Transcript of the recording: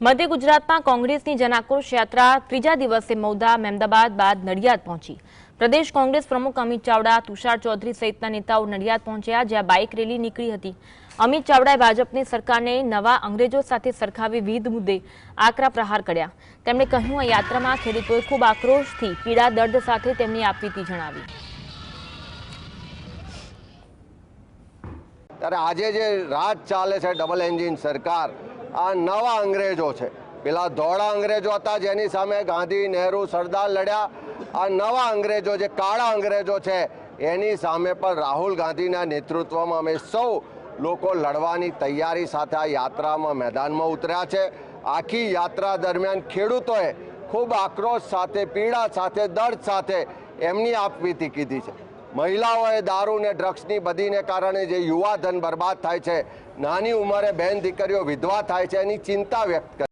મધ્ય ગુજરાતમાં કોંગ્રેસની જનાક્રોશ યાત્રા ત્રીજા દિવસે મૌદા, મહેમદાબાદ, બાદ નડિયાદ પહોંચી. પ્રદેશ કોંગ્રેસ પ્રમુખ અમિત ચાવડા, તુષાર ચૌધરી સહિતના નેતાઓ નડિયાદ પહોંચ્યા, જ્યાં બાઇક રેલી નીકળી હતી. અમિત ચાવડાએ ભાજપની સરકારને નવા અંગ્રેજો સાથે સરખાવી વિવિધ મુદ્દે આકરા પ્રહાર કર્યા. તેમણે કહ્યું, આ યાત્રામાં ખેડૂતોએ ખૂબ આક્રોશથી પીડા દર્દ સાથે તેમની આપવીતી જણાવી. ત્યારે આજે જે રાજ ચાલે છે ડબલ એન્જિન સરકાર આ નવા અંગ્રેજો છે. પેલા ધોળા અંગ્રેજો હતા, જેની સામે ગાંધી, નહેરુ, સરદાર લડ્યા. આ નવા અંગ્રેજો, જે કાળા અંગ્રેજો છે, એની સામે પણ રાહુલ ગાંધીના નેતૃત્વમાં અમે સૌ લોકો લડવાની તૈયારી સાથે આ યાત્રામાં મેદાનમાં ઉતર્યા છે. આખી યાત્રા દરમિયાન ખેડૂતોએ ખૂબ આક્રોશ સાથે, પીડા સાથે, દર્દ સાથે એમની આપવીતી કીધી છે. મહિલાઓએ દારૂ ને ડ્રગ્સની બધીને કારણે જે યુવા ધન બરબાદ થાય છે, નાની ઉંમરે બહેન દીકરીઓ વિધવા થાય છે, એની ચિંતા વ્યક્ત કરી.